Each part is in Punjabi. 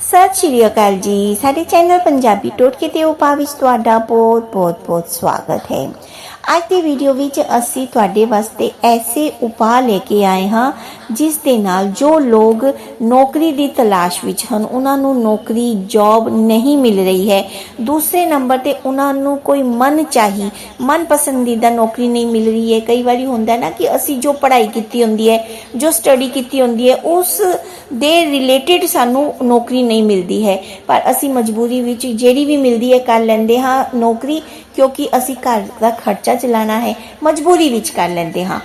ਸਤਿ ਸ਼੍ਰੀ ਅਕਾਲ ਜੀ, ਸਾਡੇ ਚੈਨਲ ਪੰਜਾਬੀ ਟੋਟਕੇ ਤੇ ਉਪਾਅ ਵਿੱਚ ਤੁਹਾਡਾ ਬਹੁਤ ਬਹੁਤ ਬਹੁਤ ਸਵਾਗਤ ਹੈ। ਅੱਜ ਦੀ ਵੀਡੀਓ ਵਿੱਚ ਅਸੀਂ ਤੁਹਾਡੇ ਵਾਸਤੇ ਐਸੇ ਉਪਾਅ ਲੈ ਕੇ ਆਏ ਹਾਂ ਜਿਸ ਦੇ ਨਾਲ ਜੋ ਲੋਕ ਨੌਕਰੀ ਦੀ ਤਲਾਸ਼ ਵਿੱਚ ਹਨ, ਉਹਨਾਂ ਨੂੰ ਨੌਕਰੀ ਜੌਬ ਨਹੀਂ ਮਿਲ ਰਹੀ ਹੈ। ਦੂਸਰੇ ਨੰਬਰ ਤੇ ਉਹਨਾਂ ਨੂੰ ਕੋਈ ਮਨ ਚਾਹੀ ਮਨ ਪਸੰਦੀਦਾ ਨੌਕਰੀ ਨਹੀਂ ਮਿਲ ਰਹੀ ਹੈ। ਕਈ ਵਾਰੀ ਹੁੰਦਾ ਨਾ ਕਿ ਅਸੀਂ ਜੋ ਪੜ੍ਹਾਈ ਕੀਤੀ ਹੁੰਦੀ ਹੈ, ਜੋ ਸਟੱਡੀ ਕੀਤੀ ਹੁੰਦੀ ਹੈ, ਉਸ ਦੇ ਰਿਲੇਟਡ ਸਾਨੂੰ ਨੌਕਰੀ ਨਹੀਂ ਮਿਲਦੀ ਹੈ। ਪਰ ਅਸੀਂ ਮਜਬੂਰੀ ਵਿੱਚ ਜਿਹੜੀ ਵੀ ਮਿਲਦੀ ਹੈ, ਕਰ ਲੈਂਦੇ ਹਾਂ ਨੌਕਰੀ, ਕਿਉਂਕਿ ਅਸੀਂ ਘਰ ਦਾ ਖਰਚਾ ਚਲਾਉਣਾ ਹੈ, ਮਜਬੂਰੀ ਵਿੱਚ ਕਰ ਲੈਂਦੇ ਹਾਂ।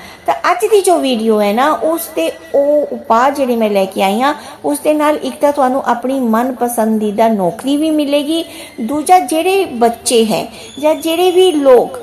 ਅੱਜ ਦੀ ਜੋ ਵੀਡੀਓ ਹੈ ਨਾ, ਉਸ ਤੇ ਉਹ ਉਪਾਅ ਜਿਹੜੇ ਮੈਂ ਲੈ ਕੇ ਆਈ ਹਾਂ, ਉਸ ਦੇ ਨਾਲ ਇੱਕ ਤਾਂ ਤੁਹਾਨੂੰ ਆਪਣੀ ਮਨ ਪਸੰਦੀਦਾ ਨੌਕਰੀ ਵੀ ਮਿਲੇਗੀ, ਦੂਜਾ ਜਿਹੜੇ ਬੱਚੇ ਹੈ ਜਾਂ ਜਿਹੜੇ ਵੀ ਲੋਕ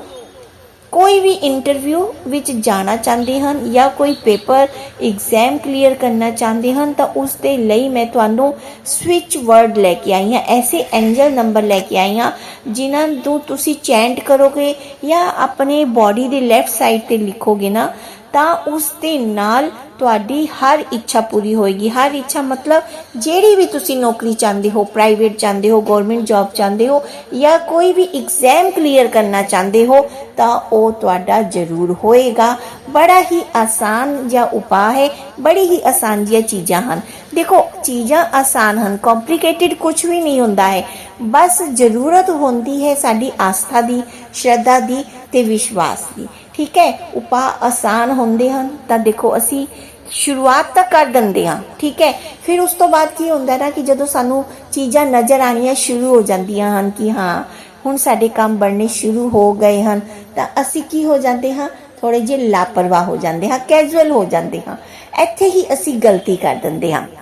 ਕੋਈ ਵੀ ਇੰਟਰਵਿਊ ਵਿੱਚ ਜਾਣਾ ਚਾਹੁੰਦੇ ਹਨ ਜਾਂ ਕੋਈ ਪੇਪਰ ਐਗਜ਼ਾਮ ਕਲੀਅਰ ਕਰਨਾ ਚਾਹੁੰਦੇ ਹਨ, ਤਾਂ ਉਸ ਦੇ ਲਈ ਮੈਂ ਤੁਹਾਨੂੰ ਸਵਿਚ ਵਰਡ ਲੈ ਕੇ ਆਈ ਹਾਂ, ਐਸੇ ਐਂਜਲ ਨੰਬਰ ਲੈ ਕੇ ਆਈ ਹਾਂ, ਜਿਨ੍ਹਾਂ ਨੂੰ ਤੁਸੀਂ ਚੈਂਟ ਕਰੋਗੇ ਜਾਂ ਆਪਣੇ ਬਾਡੀ ਦੇ ਲੈਫਟ ਸਾਈਡ ਤੇ ਲਿਖੋਗੇ ਨਾ ਤਾਂ ਉਸ ਦੇ ਨਾਲ ਤੁਹਾਡੀ ਹਰ ਇੱਛਾ ਪੂਰੀ ਹੋਏਗੀ। ਹਰ ਇੱਛਾ ਮਤਲਬ ਜਿਹੜੀ ਵੀ ਤੁਸੀਂ ਨੌਕਰੀ ਚਾਹੁੰਦੇ ਹੋ ਪ੍ਰਾਈਵੇਟ ਚਾਹੁੰਦੇ ਹੋ ਗਵਰਨਮੈਂਟ ਜੌਬ ਚਾਹੁੰਦੇ ਹੋ ਜਾਂ ਕੋਈ ਵੀ ਐਗਜ਼ਾਮ ਕਲੀਅਰ ਕਰਨਾ ਚਾਹੁੰਦੇ ਹੋ, ਤਾਂ ਉਹ ਤੁਹਾਡਾ ਜ਼ਰੂਰ ਹੋਏਗਾ। ਬੜਾ ਹੀ ਆਸਾਨ ਜਿਹਾ ਉਪਾਅ ਹੈ। ਬੜੀ ਹੀ ਆਸਾਨ ਜਿਹੀਆਂ ਚੀਜ਼ਾਂ ਹਨ। ਦੇਖੋ, ਚੀਜ਼ਾਂ ਆਸਾਨ ਹਨ ਕੰਪਲਿਕੇਟਿਡ ਕੁਝ ਵੀ ਨਹੀਂ ਹੁੰਦਾ ਹੈ। ਬਸ ਜ਼ਰੂਰਤ ਹੁੰਦੀ ਹੈ ਸਾਡੀ ਆਸਥਾ ਦੀ, ਸ਼ਰਧਾ ਦੀ ਤੇ ਵਿਸ਼ਵਾਸ ਦੀ। ਠੀਕ ਹੈ? ਉਪਾਅ ਆਸਾਨ ਹੁੰਦੇ ਹਨ। ਤਾਂ ਦੇਖੋ, ਅਸੀਂ ਸ਼ੁਰੂਆਤ ਤਾਂ ਕਰ ਦਿੰਦੇ ਹਾਂ, ਠੀਕ ਹੈ? ਫਿਰ ਉਸ ਤੋਂ ਬਾਅਦ ਕੀ ਹੁੰਦਾ ਨਾ ਕਿ ਜਦੋਂ ਸਾਨੂੰ ਚੀਜ਼ਾਂ ਨਜ਼ਰ ਆਣੀਆਂ ਸ਼ੁਰੂ ਹੋ ਜਾਂਦੀਆਂ ਹਨ ਕਿ ਹਾਂ, ਹੁਣ ਸਾਡੇ ਕੰਮ ਬਣਨੇ ਸ਼ੁਰੂ ਹੋ ਗਏ ਹਨ, ਤਾਂ ਅਸੀਂ ਕੀ ਹੋ ਜਾਂਦੇ ਹਾਂ? ਥੋੜੇ ਜਿਹੇ ਲਾਪਰਵਾਹ ਹੋ ਜਾਂਦੇ ਹਾਂ ਕੈਜੂਅਲ ਹੋ ਜਾਂਦੇ ਹਾਂ। ਇੱਥੇ ਹੀ ਅਸੀਂ ਗਲਤੀ ਕਰ ਦਿੰਦੇ ਹਾਂ।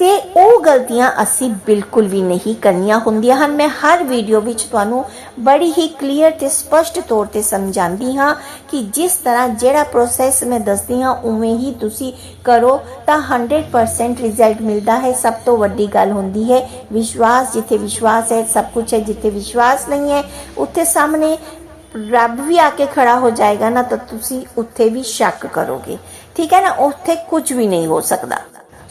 ਤੇ ਉਹ ਗਲਤੀਆਂ ਅਸੀਂ ਬਿਲਕੁਲ ਵੀ ਨਹੀਂ ਕਰਨੀਆਂ ਹੁੰਦੀਆਂ ਹਨ। ਮੈਂ ਹਰ ਵੀਡੀਓ ਵਿੱਚ ਤੁਹਾਨੂੰ ਬੜੀ ਹੀ ਕਲੀਅਰ ਤੇ ਸਪਸ਼ਟ ਤੌਰ ਤੇ ਸਮਝਾਉਂਦੀ ਹਾਂ ਕਿ ਜਿਸ ਤਰ੍ਹਾਂ ਜਿਹੜਾ ਪ੍ਰੋਸੈਸ ਮੈਂ ਦੱਸਦੀ ਹਾਂ, ਉਵੇਂ ਹੀ ਤੁਸੀਂ ਕਰੋ ਤਾਂ 100% ਰਿਜ਼ਲਟ ਮਿਲਦਾ ਹੈ। ਸਭ ਤੋਂ ਵੱਡੀ ਗੱਲ ਹੁੰਦੀ ਹੈ ਵਿਸ਼ਵਾਸ। ਜਿੱਥੇ ਵਿਸ਼ਵਾਸ ਹੈ, ਸਭ ਕੁਝ ਹੈ। ਜਿੱਥੇ ਵਿਸ਼ਵਾਸ ਨਹੀਂ ਹੈ, ਉੱਥੇ ਸਾਹਮਣੇ ਰੱਬ ਵੀ ਆ ਕੇ ਖੜਾ ਹੋ ਜਾਏਗਾ ਨਾ ਤਾਂ ਤੁਸੀਂ ਉੱਥੇ ਵੀ ਸ਼ੱਕ ਕਰੋਗੇ। ਠੀਕ ਹੈ ਨਾ? ਉੱਥੇ ਕੁਝ ਵੀ ਨਹੀਂ ਹੋ ਸਕਦਾ।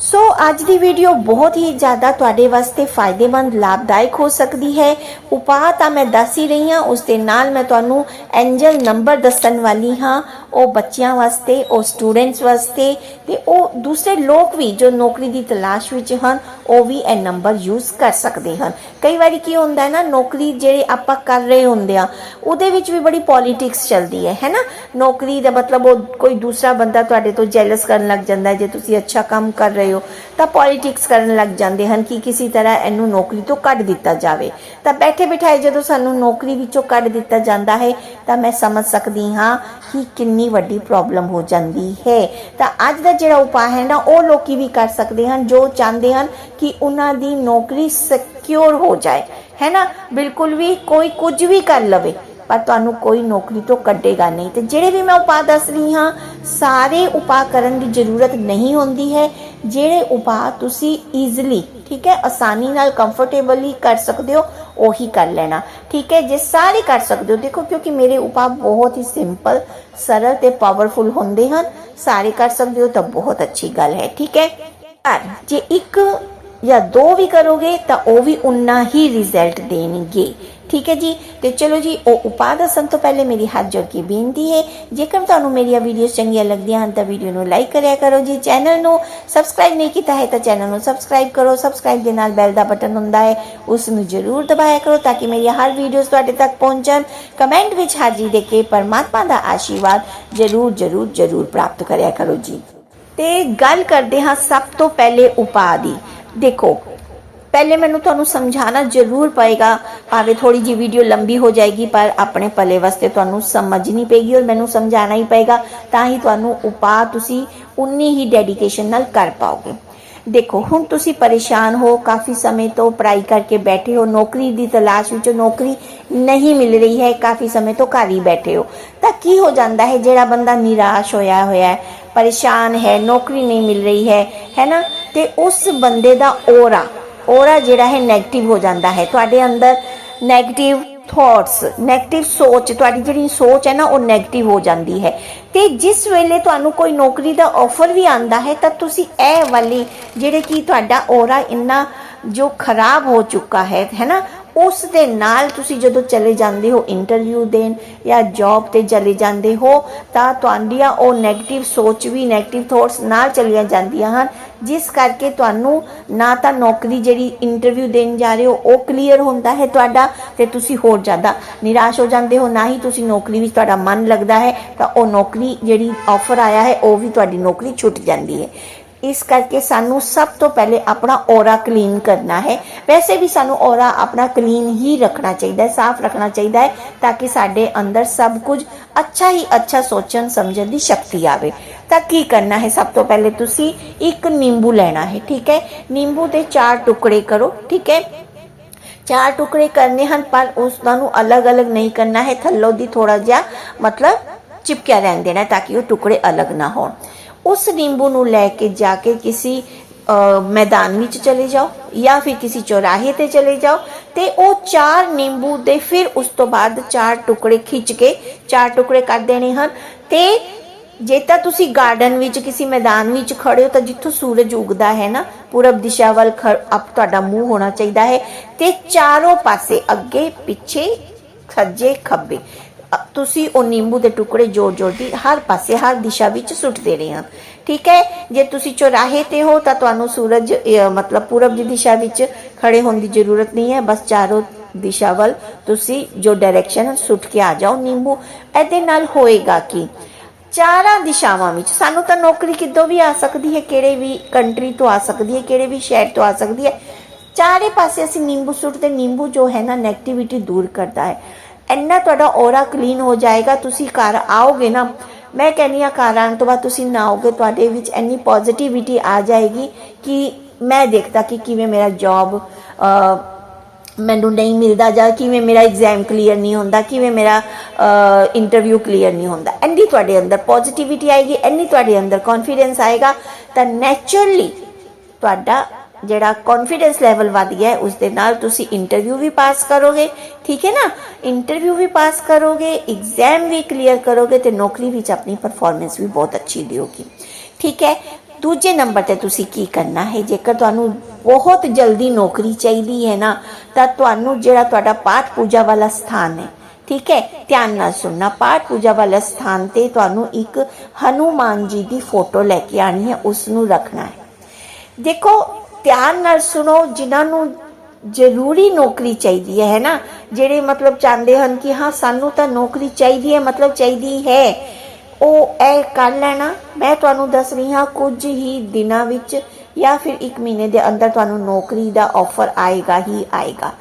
ਸੋ ਅੱਜ ਦੀ ਵੀਡੀਓ ਬਹੁਤ ਹੀ ਜ਼ਿਆਦਾ ਤੁਹਾਡੇ ਵਾਸਤੇ ਫਾਇਦੇਮੰਦ, ਲਾਭਦਾਇਕ ਹੋ ਸਕਦੀ ਹੈ। ਉਪਾਅ ਤਾਂ ਮੈਂ ਦੱਸ ਹੀ ਰਹੀ ਹਾਂ ਉਸ ਦੇ ਨਾਲ ਮੈਂ ਤੁਹਾਨੂੰ ਐਂਜਲ ਨੰਬਰ ਦੱਸਣ ਵਾਲੀ ਹਾਂ। ਉਹ ਬੱਚਿਆਂ ਵਾਸਤੇ, ਉਹ ਸਟੂਡੈਂਟਸ ਵਾਸਤੇ ਤੇ ਉਹ ਦੂਸਰੇ ਲੋਕ ਵੀ ਜੋ ਨੌਕਰੀ ਦੀ ਤਲਾਸ਼ ਵਿੱਚ ਹਨ, ਉਹ ਵੀ ਇਹ ਨੰਬਰ ਯੂਜ਼ ਕਰ ਸਕਦੇ ਹਨ। ਕਈ ਵਾਰੀ ਕੀ ਹੁੰਦਾ ਹੈ ਨਾ, ਨੌਕਰੀ ਜਿਹੜੇ ਆਪਾਂ ਕਰ ਰਹੇ ਹੁੰਦੇ ਆ ਉਹਦੇ ਵਿੱਚ ਵੀ ਬੜੀ ਪੋਲਿਟਿਕਸ ਚੱਲਦੀ ਹੈ ਹੈ ਨਾ? ਨੌਕਰੀ ਦਾ ਮਤਲਬ ਉਹ ਕੋਈ ਦੂਸਰਾ ਬੰਦਾ ਤੁਹਾਡੇ ਤੋਂ ਜੈਲਸ ਕਰਨ ਲੱਗ ਜਾਂਦਾ ਜੇ ਤੁਸੀਂ ਅੱਛਾ ਕੰਮ ਕਰ ਰਹੇ ਹੋ ਤਾਂ ਪੋਲਿਟਿਕਸ ਕਰਨ ਲੱਗ ਜਾਂਦੇ ਹਨ ਕਿ ਕਿਸੇ ਤਰ੍ਹਾਂ ਇਹਨੂੰ ਨੌਕਰੀ ਤੋਂ ਕੱਢ ਦਿੱਤਾ ਜਾਵੇ। ਤਾਂ ਬੈਠੇ ਬਿਠਾਏ ਜਦੋਂ ਸਾਨੂੰ ਨੌਕਰੀ ਵਿੱਚੋਂ ਕੱਢ ਦਿੱਤਾ ਜਾਂਦਾ ਹੈ, ਤਾਂ ਮੈਂ ਸਮਝ ਸਕਦੀ ਹਾਂ ਕਿ ਕਿੰਨੀ ਵੱਡੀ ਪ੍ਰੋਬਲਮ ਹੋ ਜਾਂਦੀ ਹੈ। ਤਾਂ ਅੱਜ ਦਾ ਜਿਹੜਾ ਉਪਾਅ ਹੈ ਨਾ, ਉਹ ਲੋਕੀ ਵੀ ਕਰ ਸਕਦੇ ਹਨ, ਜੋ ਚਾਹੁੰਦੇ ਹਨ ਕਿ ਉਹਨਾਂ ਦੀ ਨੌਕਰੀ ਸਿਕਿਉਰ ਹੋ ਜਾਏ। ਹੈ ਨਾ? ਬਿਲਕੁਲ ਵੀ ਕੋਈ ਕੁਝ ਵੀ ਕਰ ਲਵੇ। ਪਰ ਤੁਹਾਨੂੰ ਕੋਈ ਨੌਕਰੀ ਤੋਂ ਕੱਢੇਗਾ ਨਹੀਂ। ਤੇ ਜਿਹੜੇ ਵੀ ਮੈਂ ਉਪਾਅ ਦੱਸ ਰਹੀ ਹਾਂ, ਸਾਰੇ ਉਪਾਅ ਕਰਨ ਦੀ ਜ਼ਰੂਰਤ ਨਹੀਂ ਹੁੰਦੀ ਹੈ। ਜਿਹੜੇ ਉਪਾਅ ਤੁਸੀਂ ਈਜ਼ੀਲੀ ਠੀਕ ਹੈ, ਆਸਾਨੀ ਨਾਲ ਕੰਫਰਟੇਬਲੀ ਕਰ ਸਕਦੇ ਹੋ, ਉਹੀ ਕਰ ਲੈਣਾ। ਠੀਕ ਹੈ, ਜੇ ਸਾਰੇ ਕਰ ਸਕਦੇ ਹੋ, ਦੇਖੋ ਕਿਉਂਕਿ ਮੇਰੇ ਉਪਾਅ ਬਹੁਤ ਹੀ ਸਿੰਪਲ ਸਰਲ ਤੇ ਪਾਵਰਫੁਲ ਹੁੰਦੇ ਹਨ। ਸਾਰੇ ਕਰ ਸਕਦੇ ਹੋ ਤਾਂ ਬਹੁਤ ਅੱਛੀ ਗੱਲ ਹੈ, ਠੀਕ ਹੈ? ਪਰ ਜੇ ਇੱਕ ਜਾਂ ਦੋ ਵੀ ਕਰੋਗੇ ਤਾਂ ਉਹ ਵੀ ਉਨਾ ਹੀ ਰਿਜ਼ਲਟ ਦੇਣਗੇ। ਠੀਕ ਹੈ ਜੀ? ਤੇ ਚਲੋ ਜੀ, ਉਹ ਉਪਾਅ ਦੱਸਣ ਤੋਂ ਪਹਿਲੇ ਮੇਰੀ ਹੱਥ ਜੋੜ ਕੇ ਬੇਨਤੀ ਹੈ, ਜੇਕਰ ਤੁਹਾਨੂੰ ਮੇਰੀਆਂ ਵੀਡੀਓਜ਼ ਚੰਗੀਆਂ ਲੱਗਦੀਆਂ ਹਨ ਤਾਂ ਵੀਡੀਓ ਨੂੰ ਲਾਈਕ ਕਰਿਆ ਕਰੋ ਜੀ। ਚੈਨਲ ਨੂੰ ਸਬਸਕ੍ਰਾਈਬ ਨਹੀਂ ਕੀਤਾ ਹੈ ਤਾਂ ਚੈਨਲ ਨੂੰ ਸਬਸਕ੍ਰਾਈਬ ਕਰੋ। ਸਬਸਕ੍ਰਾਈਬ ਦੇ ਨਾਲ ਬੈਲ ਦਾ ਬਟਨ ਹੁੰਦਾ ਹੈ, ਉਸ ਨੂੰ ਜ਼ਰੂਰ ਦਬਾਇਆ ਕਰੋ ਤਾਂ ਕਿ ਮੇਰੀਆਂ ਹਰ ਵੀਡੀਓਜ਼ ਤੁਹਾਡੇ ਤੱਕ ਪਹੁੰਚਣ। ਕਮੈਂਟ ਵਿੱਚ ਹਾਜ਼ਰੀ ਦੇ ਕੇ ਪਰਮਾਤਮਾ ਦਾ ਆਸ਼ੀਰਵਾਦ ਜ਼ਰੂਰ ਜ਼ਰੂਰ ਜ਼ਰੂਰ ਪ੍ਰਾਪਤ ਕਰਿਆ ਕਰੋ ਜੀ। ਤੇ ਗੱਲ ਕਰਦੇ ਹਾਂ ਸਭ ਤੋਂ ਪਹਿਲੇ ਉਪਾਅ ਦੀ। ਦੇਖੋ ਪਹਿਲੇ ਮੈਨੂੰ ਤੁਹਾਨੂੰ ਸਮਝਾਣਾ ਜ਼ਰੂਰ ਪਏਗਾ। ਭਾਵੇਂ ਥੋੜੀ ਜੀ ਵੀਡੀਓ ਲੰਬੀ ਹੋ ਜਾਏਗੀ, ਪਰ ਆਪਣੇ ਭਲੇ ਵਾਸਤੇ ਤੁਹਾਨੂੰ ਸਮਝਣੀ ਪਏਗੀ ਔਰ ਮੈਨੂੰ ਸਮਝਾਣਾ ਹੀ ਪਏਗਾ। ਤਾਂ ਹੀ ਤੁਹਾਨੂੰ ਉਪਾਅ ਤੁਸੀਂ ਉਨੀ ਹੀ ਡੈਡੀਕੇਸ਼ਨ ਨਾਲ ਕਰ ਪਾਓਗੇ। ਦੇਖੋ, ਹੁਣ ਤੁਸੀਂ ਪਰੇਸ਼ਾਨ ਹੋ, ਕਾਫੀ ਸਮੇਂ ਤੋਂ ਪੜ੍ਹਾਈ ਕਰਕੇ ਬੈਠੇ ਹੋ, ਨੌਕਰੀ ਦੀ ਤਲਾਸ਼ ਵਿੱਚ ਨੌਕਰੀ ਨਹੀਂ ਮਿਲ ਰਹੀ ਹੈ, ਕਾਫੀ ਸਮੇਂ ਤੋਂ ਘਰ ਹੀ ਬੈਠੇ ਹੋ। ਤਾਂ ਕੀ ਹੋ ਜਾਂਦਾ ਹੈ, ਜਿਹੜਾ ਬੰਦਾ ਨਿਰਾਸ਼ ਹੋਇਆ ਹੋਇਆ ਹੈ, ਪਰੇਸ਼ਾਨ ਹੈ, ਨੌਕਰੀ ਨਹੀਂ ਮਿਲ ਰਹੀ ਹੈ ਹੈ ਨਾ? ਤੇ ਉਸ ਬੰਦੇ ਦਾ ਔਰਾ ਔਰਾ ਜਿਹੜਾ ਹੈ ਨੈਗੇਟਿਵ ਹੋ ਜਾਂਦਾ ਹੈ। ਤੁਹਾਡੇ ਅੰਦਰ ਨੈਗੇਟਿਵ ਥੌਟਸ ਨੈਗੇਟਿਵ ਸੋਚ, ਤੁਹਾਡੀ ਜਿਹੜੀ ਸੋਚ ਹੈ ਨਾ, ਉਹ ਨੈਗੇਟਿਵ ਹੋ ਜਾਂਦੀ ਹੈ। ਤੇ ਜਿਸ ਵੇਲੇ ਤੁਹਾਨੂੰ ਕੋਈ ਨੌਕਰੀ ਦਾ ਆਫਰ ਵੀ ਆਂਦਾ ਹੈ, ਤਾਂ ਤੁਸੀਂ ਇਹ ਵਾਲੀ ਜਿਹੜੇ ਕਿ ਤੁਹਾਡਾ ਔਰਾ ਇੰਨਾ ਜੋ ਖਰਾਬ ਹੋ ਚੁੱਕਾ ਹੈ ਹੈ ਨਾ, ਉਸ ਦੇ ਨਾਲ ਤੁਸੀਂ ਜਦੋਂ ਚਲੇ ਜਾਂਦੇ ਹੋ ਇੰਟਰਵਿਊ ਦੇਣ ਜਾਂ ਜੌਬ ਤੇ ਚਲੇ ਜਾਂਦੇ ਹੋ, ਤਾਂ ਤੁਹਾਡੀਆਂ ਉਹ 네ਗੇਟਿਵ ਸੋਚ ਵੀ 네ਗੇਟਿਵ ਥੌਟਸ ਨਾਲ ਚਲੀਆਂ ਜਾਂਦੀਆਂ ਹਨ। ਜਿਸ ਕਰਕੇ ਤੁਹਾਨੂੰ ਨਾ ਤਾਂ ਨੌਕਰੀ ਜਿਹੜੀ ਇੰਟਰਵਿਊ ਦੇਣ ਜਾ ਰਹੇ ਹੋ, ਉਹ ਕਲੀਅਰ ਹੁੰਦਾ ਹੈ ਤੁਹਾਡਾ, ਤੇ ਤੁਸੀਂ ਹੋਰ ਜ਼ਿਆਦਾ ਨਿਰਾਸ਼ ਹੋ ਜਾਂਦੇ ਹੋ, ਨਾ ਹੀ ਤੁਸੀਂ ਨੌਕਰੀ ਵਿੱਚ ਤੁਹਾਡਾ ਮਨ ਲੱਗਦਾ ਹੈ, ਤਾਂ ਉਹ ਨੌਕਰੀ ਜਿਹੜੀ ਆਫਰ ਆਇਆ ਹੈ, ਉਹ ਵੀ ਤੁਹਾਡੀ ਨੌਕਰੀ ਛੁੱਟ ਜਾਂਦੀ ਹੈ। ਇਸ ਕਰਕੇ ਸਾਨੂੰ ਸਭ ਤੋਂ ਪਹਿਲੇ ਆਪਣਾ ਔਰਾ ਕਲੀਨ ਕਰਨਾ ਹੈ ਵੈਸੇ ਵੀ ਸਾਨੂੰ ਔਰਾ ਆਪਣਾ ਕਲੀਨ ਹੀ ਰੱਖਣਾ ਚਾਹੀਦਾ ਹੈ ਸਾਫ਼ ਰੱਖਣਾ ਚਾਹੀਦਾ ਹੈ ਤਾਂ ਕਿ ਸਾਡੇ ਅੰਦਰ ਸਭ ਕੁਝ ਅੱਛਾ ਹੀ ਅੱਛਾ ਸੋਚਣ ਸਮਝਣ ਦੀ ਸ਼ਕਤੀ ਆਵੇ ਤਾਂ ਕੀ ਕਰਨਾ ਹੈ ਸਭ ਤੋਂ ਪਹਿਲੇ ਤੁਸੀਂ ਇੱਕ ਨਿੰਬੂ ਲੈਣਾ ਹੈ ਠੀਕ ਹੈ ਨਿੰਬੂ ਦੇ ਚਾਰ ਟੁਕੜੇ ਕਰੋ ਠੀਕ ਹੈ ਚਾਰ ਟੁਕੜੇ ਕਰਨੇ ਹਨ ਪਰ ਉਸ ਨੂੰ ਅਲੱਗ-ਅਲੱਗ ਨਹੀਂ ਕਰਨਾ ਹੈ ਥੱਲੋਂ ਦੀ ਥੋੜਾ ਜਿਹਾ ਮਤਲਬ ਚਿਪਕਿਆ ਰਹਿਣ ਦੇਣਾ ਹੈ ਤਾਂ ਕਿ ਉਹ ਟੁਕੜੇ ਅਲੱਗ ਨਾ ਹੋਣ ਉਸ ਨਿੰਬੂ ਨੂੰ ਲੈ ਕੇ ਜਾ ਕੇ ਕਿਸੇ ਮੈਦਾਨ ਵਿੱਚ ਚਲੇ ਜਾਓ ਜਾਂ ਫਿਰ ਕਿਸੇ ਚੌਰਾਹੇ ਤੇ ਚਲੇ ਜਾਓ ਤੇ ਉਹ ਚਾਰ ਨਿੰਬੂ ਦੇ ਫਿਰ ਉਸ ਤੋਂ ਬਾਅਦ ਚਾਰ ਟੁਕੜੇ ਖਿੱਚ ਕੇ, ਚਾਰ ਟੁਕੜੇ ਕਰ ਦੇਣੇ ਹਨ ਤੇ ਜੇ ਤਾਂ ਤੁਸੀਂ ਗਾਰਡਨ ਵਿੱਚ ਕਿਸੇ ਮੈਦਾਨ ਵਿੱਚ ਖੜੇ ਹੋ ਤਾਂ ਜਿੱਥੋਂ ਸੂਰਜ ਉਗਦਾ ਹੈ ਨਾ, ਪੂਰਬ ਦਿਸ਼ਾ ਵੱਲ ਖ- ਅਪ ਤੁਹਾਡਾ ਮੂੰਹ ਹੋਣਾ ਚਾਹੀਦਾ ਹੈ ਤੇ ਚਾਰੋਂ ਪਾਸੇ ਅੱਗੇ, ਪਿੱਛੇ ਖੱਜੇ ਖੱਬੇ ਤੁਸੀਂ ਉਹ ਨਿੰਬੂ ਦੇ ਟੁਕੜੇ ਜੋੜ ਜੋੜ ਦੀ ਹਰ ਪਾਸੇ ਹਰ ਦਿਸ਼ਾ ਵਿੱਚ ਸੁੱਟ ਦੇਣੇ ਹਨ ਠੀਕ ਹੈ? ਜੇ ਤੁਸੀਂ ਚੌਰਾਹੇ ਤੇ ਹੋ ਤਾਂ ਤੁਹਾਨੂੰ ਸੂਰਜ ਮਤਲਬ ਪੂਰਬ ਦੀ ਦਿਸ਼ਾ ਵਿੱਚ ਖੜੇ ਹੋਣ ਦੀ ਜ਼ਰੂਰਤ ਨਹੀਂ ਹੈ। ਬਸ ਚਾਰੋਂ ਦਿਸ਼ਾ ਵੱਲ ਤੁਸੀਂ ਜੋ ਡਾਇਰੈਕਸ਼ਨ ਸੁੱਟ ਕੇ ਆ ਜਾਓ ਨਿੰਬੂ। ਇਹਦੇ ਨਾਲ ਹੋਏਗਾ ਕਿ? ਚਾਰਾਂ ਦਿਸ਼ਾਵਾਂ ਵਿੱਚ ਸਾਨੂੰ ਤਾਂ ਨੌਕਰੀ ਕਿੱਦੋਂ ਵੀ ਆ ਸਕਦੀ ਹੈ, ਕਿਹੜੇ ਵੀ ਕੰਟਰੀ ਤੋਂ ਆ ਸਕਦੀ ਹੈ, ਕਿਹੜੇ ਵੀ ਸ਼ਹਿਰ ਤੋਂ ਆ ਸਕਦੀ ਹੈ। ਚਾਰੇ ਪਾਸੇ ਅਸੀਂ ਨਿੰਬੂ ਸੁੱਟਦੇ, ਨਿੰਬੂ ਜੋ ਹੈ ਨਾ 네ਗੇਟਿਵਿਟੀ ਦੂਰ ਕਰਦਾ ਹੈ। ਇੰਨਾ ਤੁਹਾਡਾ ਔਰਾ ਕਲੀਨ ਹੋ ਜਾਏਗਾ, ਤੁਸੀਂ ਘਰ ਆਓਗੇ ਨਾ, ਮੈਂ ਕਹਿੰਦੀ ਆ ਘਰ ਆਉਣ ਤੋਂ ਬਾਅਦ ਤੁਸੀਂ ਨਾਓਗੇ ਤੁਹਾਡੇ ਵਿੱਚ ਇੰਨੀ ਪੋਜ਼ਿਟਿਵਿਟੀ ਆ ਜਾਏਗੀ ਕਿ ਮੈਂ ਦੇਖਦਾ ਕਿ ਕਿਵੇਂ ਮੇਰਾ ਜੌਬ ਮੈਨੂੰ ਨਹੀਂ ਮਿਲਦਾ ਜਾਂ ਕਿਵੇਂ ਮੇਰਾ ਐਗਜ਼ਾਮ ਕਲੀਅਰ ਨਹੀਂ ਹੁੰਦਾ, ਕਿਵੇਂ ਮੇਰਾ ਇੰਟਰਵਿਊ ਕਲੀਅਰ ਨਹੀਂ ਹੁੰਦਾ। ਇੰਨੀ ਤੁਹਾਡੇ ਅੰਦਰ ਪੋਜ਼ਿਟਿਵਿਟੀ ਆਏਗੀ, ਇੰਨੀ ਤੁਹਾਡੇ ਅੰਦਰ ਕੌਨਫੀਡੈਂਸ ਆਏਗਾ, ਤਾਂ ਨੇਚਰਲੀ ਤੁਹਾਡਾ ਜਿਹੜਾ ਕੌਨਫੀਡੈਂਸ ਲੈਵਲ ਵਧ ਗਿਆ ਉਸ ਦੇ ਨਾਲ ਤੁਸੀਂ ਇੰਟਰਵਿਊ ਵੀ ਪਾਸ ਕਰੋਗੇ, ਠੀਕ ਹੈ ਨਾ? ਇੰਟਰਵਿਊ ਵੀ ਪਾਸ ਕਰੋਗੇ ਐਗਜ਼ਾਮ ਵੀ ਕਲੀਅਰ ਕਰੋਗੇ ਤੇ ਨੌਕਰੀ ਵਿੱਚ ਆਪਣੀ ਪਰਫਾਰਮੈਂਸ ਵੀ ਬਹੁਤ ਅੱਛੀ ਦਿਓਗੇ। ਠੀਕ ਹੈ? ਦੂਜੇ ਨੰਬਰ ਤੇ ਤੁਸੀਂ ਕੀ ਕਰਨਾ ਹੈ? ਜੇਕਰ ਤੁਹਾਨੂੰ ਬਹੁਤ ਜਲਦੀ ਨੌਕਰੀ ਚਾਹੀਦੀ ਹੈ ਨਾ, ਤਾਂ ਤੁਹਾਨੂੰ ਜਿਹੜਾ ਤੁਹਾਡਾ ਪਾਠ ਪੂਜਾ ਵਾਲਾ ਸਥਾਨ ਹੈ, ਠੀਕ ਹੈ? ਧਿਆਨ ਨਾਲ ਸੁਣਨਾ, ਪਾਠ ਪੂਜਾ ਵਾਲਾ ਸਥਾਨ ਤੇ ਤੁਹਾਨੂੰ ਇੱਕ ਹਨੂਮਾਨ ਜੀ ਦੀ ਫੋਟੋ ਲੈ ਕੇ ਆਣੀ ਹੈ ਉਸ ਨੂੰ ਰੱਖਣਾ ਹੈ। ਦੇਖੋ ਧਿਆਨ ਨਾਲ ਸੁਣੋ, ਜਿਨ੍ਹਾਂ ਨੂੰ ਜ਼ਰੂਰੀ ਨੌਕਰੀ ਚਾਹੀਦੀ ਹੈ ਹੈ ਨਾ? ਜਿਹੜੇ ਮਤਲਬ ਚਾਹੁੰਦੇ ਹਨ ਕਿ ਹਾਂ, ਸਾਨੂੰ ਤਾਂ ਨੌਕਰੀ ਚਾਹੀਦੀ ਹੈ, ਮਤਲਬ ਚਾਹੀਦੀ ਹੈ। ਉਹ ਇਹ ਕਰ ਲੈਣਾ। ਮੈਂ ਤੁਹਾਨੂੰ ਦੱਸ ਰਹੀ ਹਾਂ, ਕੁਝ ਹੀ ਦਿਨਾਂ ਵਿੱਚ ਜਾਂ ਫਿਰ 1 ਮਹੀਨੇ ਦੇ ਅੰਦਰ ਤੁਹਾਨੂੰ ਨੌਕਰੀ ਦਾ ਆਫਰ ਆਏਗਾ ਹੀ ਆਏਗਾ।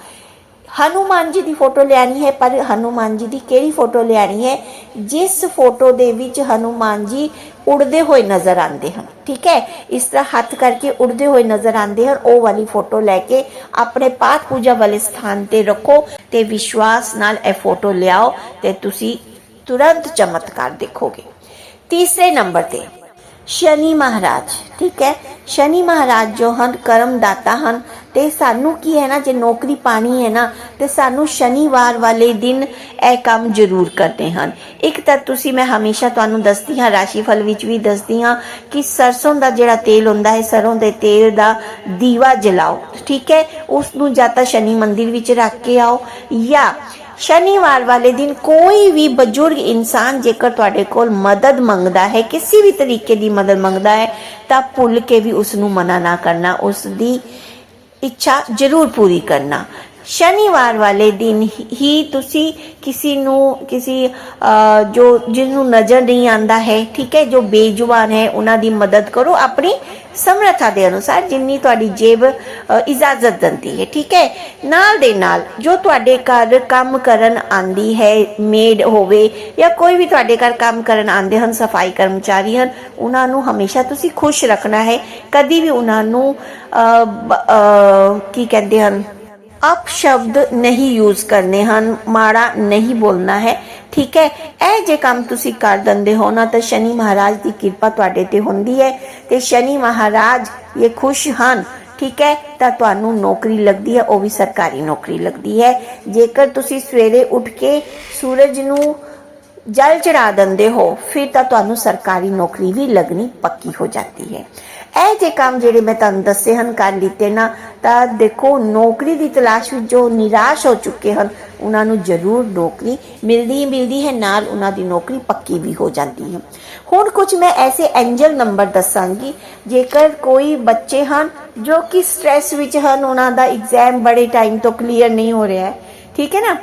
ਹਨੂਮਾਨ ਜੀ ਦੀ ਫੋਟੋ ਲਿਆਣੀ ਹੈ, ਪਰ ਹਨੂਮਾਨ ਜੀ ਦੀ ਕਿਹੜੀ ਫੋਟੋ ਲਿਆਣੀ ਹੈ? ਜਿਸ ਫੋਟੋ ਦੇ ਵਿੱਚ ਹਨੂਮਾਨ ਜੀ ਉੜਦੇ ਹੋਏ ਨਜ਼ਰ ਆਉਂਦੇ ਹਨ, ਠੀਕ ਹੈ? ਇਸ ਤਰ੍ਹਾਂ ਹੱਥ ਕਰਕੇ ਉੜਦੇ ਹੋਏ ਨਜ਼ਰ ਆਉਂਦੇ ਹਨ, ਉਹ ਵਾਲੀ ਫੋਟੋ ਲੈ ਕੇ ਆਪਣੇ ਪਾਠ ਪੂਜਾ ਵਾਲੇ ਸਥਾਨ ਤੇ ਰੱਖੋ ਤੇ ਵਿਸ਼ਵਾਸ ਨਾਲ ਇਹ ਫੋਟੋ ਲਿਆਓ ਤੇ ਤੁਸੀਂ ਤੁਰੰਤ ਚਮਤਕਾਰ ਦੇਖੋਗੇ। ਤੀਸਰੇ ਨੰਬਰ ਤੇ, ਸ਼ਨੀ ਮਹਾਰਾਜ, ਠੀਕ ਹੈ? ਸ਼ਨੀ ਮਹਾਰਾਜ ਜੋ ਹਨ ਕਰਮ ਦਾਤਾ ਹਨ ਤੇ ਸਾਨੂੰ ਕੀ ਹੈ ਨਾ, ਜੇ ਨੌਕਰੀ ਪਾਣੀ ਹੈ ਨਾ, ਤੇ ਸਾਨੂੰ ਸ਼ਨੀਵਾਰ ਵਾਲੇ ਦਿਨ ਇਹ ਕੰਮ ਜ਼ਰੂਰ ਕਰਦੇ ਹਨ। ਇੱਕ ਤਾਂ ਤੁਸੀਂ, ਮੈਂ ਹਮੇਸ਼ਾ ਤੁਹਾਨੂੰ ਦੱਸਦੀ ਹਾਂ ਰਾਸ਼ੀ ਫਲ ਵਿੱਚ ਵੀ ਦੱਸਦੀ ਹਾਂ ਕਿ ਸਰਸੋਂ ਦਾ ਜਿਹੜਾ ਤੇਲ ਹੁੰਦਾ ਹੈ, ਸਰੋਂ ਦੇ ਤੇਲ ਦਾ ਦੀਵਾ ਜਲਾਓ, ਠੀਕ ਹੈ? ਉਸ ਨੂੰ ਜਾਂ ਤਾਂ ਸ਼ਨੀ ਮੰਦਿਰ ਵਿੱਚ ਰੱਖ ਕੇ ਆਓ ਜਾਂ ਸ਼ਨੀਵਾਰ ਵਾਲੇ ਦਿਨ ਕੋਈ ਵੀ ਬਜ਼ੁਰਗ ਇਨਸਾਨ ਜੇਕਰ ਤੁਹਾਡੇ ਕੋਲ ਮਦਦ ਮੰਗਦਾ ਹੈ, ਕਿਸੇ ਵੀ ਤਰੀਕੇ ਦੀ ਮਦਦ ਮੰਗਦਾ ਹੈ, ਤਾਂ ਭੁੱਲ ਕੇ ਵੀ ਉਸ ਨੂੰ ਮਨਾ ਨਾ ਕਰਨਾ ਉਸ ਦੀ ਇੱਛਾ ਜ਼ਰੂਰ ਪੂਰੀ ਕਰਨਾ। ਸ਼ਨੀਵਾਰ ਵਾਲੇ ਦਿਨ ਹੀ ਤੁਸੀਂ ਕਿਸੇ ਨੂੰ ਕਿਸੇ ਜੋ ਜਿਸ ਨੂੰ ਨਜ਼ਰ ਨਹੀਂ ਆਂਦਾ ਹੈ, ਠੀਕ ਹੈ, ਜੋ ਬੇਜੁਬਾਨ ਹੈ, ਉਹਨਾਂ ਦੀ ਮਦਦ ਕਰੋ ਆਪਣੀ ਸਮਰੱਥਾ ਦੇ ਅਨੁਸਾਰ, ਜਿੰਨੀ ਤੁਹਾਡੀ ਜੇਬ ਇਜਾਜ਼ਤ ਦਿੰਦੀ ਹੈ, ਠੀਕ ਹੈ। ਨਾਲ ਦੇ ਨਾਲ, ਜੋ ਤੁਹਾਡੇ ਘਰ ਕੰਮ ਕਰਨ ਆਂਦੀ ਹੈ ਮੇਡ ਹੋਵੇ, ਜਾਂ ਕੋਈ ਵੀ ਤੁਹਾਡੇ ਘਰ ਕੰਮ ਕਰਨ ਆਂਦੇ ਹਨ, ਸਫ਼ਾਈ ਕਰਮਚਾਰੀ ਹਨ, ਉਹਨਾਂ ਨੂੰ ਹਮੇਸ਼ਾ ਤੁਸੀਂ ਖੁਸ਼ ਰੱਖਣਾ ਹੈ। ਕਦੀ ਵੀ ਉਹਨਾਂ ਨੂੰ ਕੀ ਕਹਿੰਦੇ ਹਨ? ਅਪ ਸ਼ਬਦ ਨਹੀਂ ਯੂਜ਼ ਕਰਨੇ ਹਨ, ਮਾੜਾ ਨਹੀਂ ਬੋਲਣਾ ਹੈ। ਠੀਕ ਹੈ, ਇਹ ਜੇ ਕੰਮ ਤੁਸੀਂ ਕਰ ਦਿੰਦੇ ਹੋ ਨਾ, ਤਾਂ ਸ਼ਨੀ ਮਹਾਰਾਜ ਦੀ ਕਿਰਪਾ ਤੁਹਾਡੇ ਤੇ ਹੁੰਦੀ ਹੈ ਤੇ ਸ਼ਨੀ ਮਹਾਰਾਜ ਇਹ ਖੁਸ਼ ਹਨ। ਠੀਕ ਹੈ, ਤਾਂ ਤੁਹਾਨੂੰ ਨੌਕਰੀ ਲੱਗਦੀ ਹੈ, ਉਹ ਵੀ ਸਰਕਾਰੀ ਨੌਕਰੀ ਲੱਗਦੀ ਹੈ। ਜੇਕਰ ਤੁਸੀਂ ਸਵੇਰੇ ਉੱਠ ਕੇ ਸੂਰਜ ਨੂੰ ਜਲ ਚੜਾ ਦਿੰਦੇ ਹੋ, ਫਿਰ ਤਾਂ ਤੁਹਾਨੂੰ ਸਰਕਾਰੀ ਨੌਕਰੀ ਵੀ ਲੱਗਣੀ ਪੱਕੀ ਹੋ ਜਾਂਦੀ ਹੈ। ਇਹ ਜੇ ਕੰਮ ਜਿਹੜੇ ਮੈਂ ਤੁਹਾਨੂੰ ਦੱਸੇ ਹਨ, ਕਰ ਲਿੱਤੇ ਨਾ ਤਾਂ ਦੇਖੋ, ਨੌਕਰੀ ਦੀ ਤਲਾਸ਼ ਵਿੱਚ ਜੋ ਨਿਰਾਸ਼ ਹੋ ਚੁੱਕੇ ਹਨ, ਉਹਨਾਂ ਨੂੰ ਜ਼ਰੂਰ ਨੌਕਰੀ ਮਿਲਦੀ ਹੀ ਮਿਲਦੀ ਹੈ, ਨਾਲ ਉਹਨਾਂ ਦੀ ਨੌਕਰੀ ਪੱਕੀ ਵੀ ਹੋ ਜਾਂਦੀ ਹੈ। ਹੁਣ ਕੁਝ ਮੈਂ ਐਸੇ ਐਂਜਲ ਨੰਬਰ ਦੱਸਾਂਗੀ, ਜੇਕਰ ਕੋਈ ਬੱਚੇ ਹਨ ਜੋ ਕਿ ਸਟ੍ਰੈਸ ਵਿੱਚ ਹਨ, ਉਹਨਾਂ ਦਾ ਐਗਜ਼ਾਮ ਬੜੇ ਟਾਈਮ ਤੋਂ ਕਲੀਅਰ ਨਹੀਂ ਹੋ ਰਿਹਾ ਹੈ। ਠੀਕ ਹੈ ਨਾ?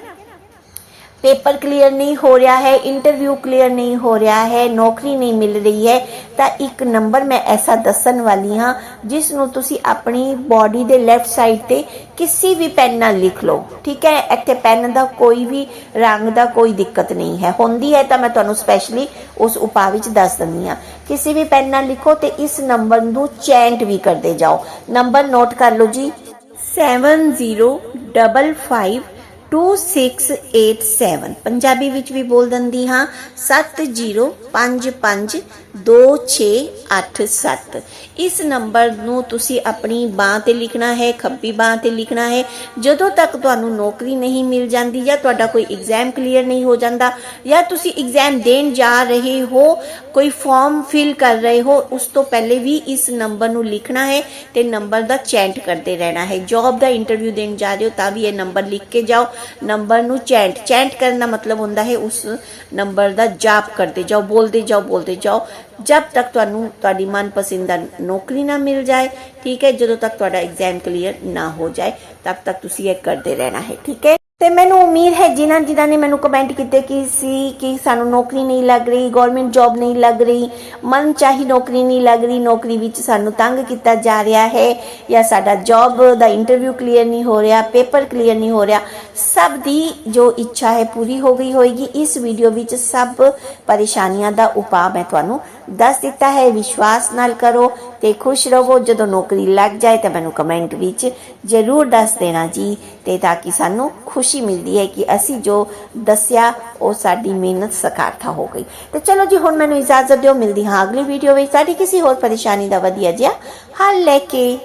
ਪੇਪਰ ਕਲੀਅਰ ਨਹੀਂ ਹੋ ਰਿਹਾ ਹੈ, ਇੰਟਰਵਿਊ ਕਲੀਅਰ ਨਹੀਂ ਹੋ ਰਿਹਾ ਹੈ, ਨੌਕਰੀ ਨਹੀਂ ਮਿਲ ਰਹੀ ਹੈ, ਤਾਂ ਇੱਕ ਨੰਬਰ ਮੈਂ ਐਸਾ ਦੱਸਣ ਵਾਲੀ ਹਾਂ, ਜਿਸ ਨੂੰ ਤੁਸੀਂ ਆਪਣੀ ਬਾਡੀ ਦੇ ਲੈਫਟ ਸਾਈਡ ਤੇ ਕਿਸੇ ਵੀ ਪੈਨ ਨਾਲ ਲਿਖ ਲਓ। ਠੀਕ ਹੈ? ਇੱਥੇ ਪੈਨ ਦਾ ਕੋਈ ਵੀ ਰੰਗ ਦਾ ਕੋਈ ਦਿੱਕਤ ਨਹੀਂ ਹੈ। ਹੁੰਦੀ ਹੈ ਤਾਂ ਮੈਂ ਤੁਹਾਨੂੰ ਸਪੈਸ਼ਲੀ ਉਸ ਉਪਾਅ ਵਿੱਚ ਦੱਸ ਦਿੰਦੀ ਹਾਂ। ਕਿਸੇ ਵੀ ਪੈਨ ਨਾਲ ਲਿਖੋ ਤੇ ਇਸ ਨੰਬਰ ਨੂੰ ਚੈਂਟ ਵੀ ਕਰਦੇ ਜਾਓ। ਨੰਬਰ ਨੋਟ ਕਰ ਲਓ ਜੀ। 7055 2687 ਪੰਜਾਬੀ ਵਿੱਚ ਵੀ ਬੋਲ ਦਿੰਦੀ ਹਾਂ। 70552687 ਇਸ ਨੰਬਰ ਨੂੰ ਤੁਸੀਂ ਆਪਣੀ ਬਾਹ ਤੇ ਲਿਖਣਾ ਹੈ, ਖੱਬੀ ਬਾਹ ਤੇ ਲਿਖਣਾ ਹੈ। ਜਦੋਂ ਤੱਕ ਤੁਹਾਨੂੰ ਨੌਕਰੀ ਨਹੀਂ ਮਿਲ ਜਾਂਦੀ ਜਾਂ ਤੁਹਾਡਾ ਕੋਈ ਐਗਜ਼ਾਮ ਕਲੀਅਰ ਨਹੀਂ ਹੋ ਜਾਂਦਾ ਜਾਂ ਤੁਸੀਂ ਐਗਜ਼ਾਮ ਦੇਣ ਜਾ ਰਹੇ ਹੋ, ਕੋਈ ਫਾਰਮ ਫਿਲ ਕਰ ਰਹੇ ਹੋ, ਉਸ ਤੋਂ ਪਹਿਲੇ ਵੀ ਇਸ ਨੰਬਰ ਨੂੰ ਲਿਖਣਾ ਹੈ ਤੇ ਨੰਬਰ ਦਾ ਚੈਂਟ ਕਰਦੇ ਰਹਿਣਾ ਹੈ। ਜੌਬ ਦਾ ਇੰਟਰਵਿਊ ਦੇਣ ਜਾ ਰਹੇ ਹੋ ਤਾਂ ਵੀ ਇਹ ਨੰਬਰ ਲਿਖ ਕੇ ਜਾਓ। ਨੰਬਰ ਨੂੰ ਚੈਂਟ ਚੈਂਟ ਕਰਨ ਦਾ ਮਤਲਬ ਹੁੰਦਾ ਹੈ ਉਸ ਨੰਬਰ ਦਾ ਜਾਪ ਕਰਦੇ ਜਾਓ, ਬੋਲਦੇ ਜਾਓ ਬੋਲਦੇ ਜਾਓ। ਜਦ ਤੱਕ ਤੁਹਾਨੂੰ ਤੁਹਾਡੀ ਮਨਪਸੰਦ ਦਾ ਨੌਕਰੀ ਨਾ ਮਿਲ ਜਾਏ, ਠੀਕ ਹੈ, ਜਦੋਂ ਤੱਕ ਤੁਹਾਡਾ ਐਗਜ਼ਾਮ ਕਲੀਅਰ ਨਾ ਹੋ ਜਾਏ, ਤਦ ਤੱਕ ਤੁਸੀਂ ਇਹ ਕਰਦੇ ਰਹਿਣਾ ਹੈ, ਠੀਕ ਹੈ? ਤੇ ਮੈਨੂੰ ਉਮੀਦ ਹੈ, ਜਿਨ੍ਹਾਂ ਜਿਨ੍ਹਾਂ ਨੇ ਮੈਨੂੰ ਕਮੈਂਟ ਕੀਤੇ ਕਿ ਸੀ, ਕਿ ਸਾਨੂੰ ਨੌਕਰੀ ਨਹੀਂ ਲੱਗ ਰਹੀ ਗਵਰਨਮੈਂਟ ਜੌਬ ਨਹੀਂ ਲੱਗ ਰਹੀ ਮਨ ਚਾਹੀ ਨੌਕਰੀ ਨਹੀਂ ਲੱਗ ਰਹੀ, ਨੌਕਰੀ ਵਿੱਚ ਸਾਨੂੰ ਤੰਗ ਕੀਤਾ ਜਾ ਰਿਹਾ ਹੈ ਜਾਂ ਸਾਡਾ ਜੌਬ ਦਾ ਇੰਟਰਵਿਊ ਕਲੀਅਰ ਨਹੀਂ ਹੋ ਰਿਹਾ ਪੇਪਰ ਕਲੀਅਰ ਨਹੀਂ ਹੋ ਰਿਹਾ ਸਭ ਦੀ ਜੋ ਇੱਛਾ ਹੈ ਪੂਰੀ ਹੋ ਗਈ ਹੋਏਗੀ। ਇਸ ਵੀਡੀਓ ਵਿੱਚ ਸਭ ਪਰੇਸ਼ਾਨੀਆਂ ਦਾ ਉਪਾਅ ਮੈਂ ਤੁਹਾਨੂੰ ਦੱਸ ਦਿੱਤਾ ਹੈ। ਵਿਸ਼ਵਾਸ ਨਾਲ ਕਰੋ ਤੇ ਖੁਸ਼ ਰਹੋ। ਜਦੋਂ ਨੌਕਰੀ ਲੱਗ ਜਾਏ ਤਾਂ ਮੈਨੂੰ ਕਮੈਂਟ ਵਿੱਚ ਜ਼ਰੂਰ ਦੱਸ ਦੇਣਾ ਜੀ, ਤੇ ਤਾਂ ਕਿ ਸਾਨੂੰ ਖੁਸ਼ੀ ਮਿਲਦੀ ਹੈ ਕਿ ਅਸੀਂ ਜੋ ਦੱਸਿਆ, ਉਹ ਸਾਡੀ ਮਿਹਨਤ ਸਕਾਰਥਾ ਹੋ ਗਈ। ਤੇ ਚਲੋ ਜੀ, ਹੁਣ ਮੈਨੂੰ ਇਜਾਜ਼ਤ ਦਿਓ। ਮਿਲਦੀ ਹਾਂ ਅਗਲੀ ਵੀਡੀਓ ਵਿੱਚ। ਸਾਡੀ ਕਿਸੇ ਹੋਰ ਪਰੇਸ਼ਾਨੀ ਦਾ ਵਧੀਆ ਜਿਹਾ ਹੱਲ ਲੈ ਕੇ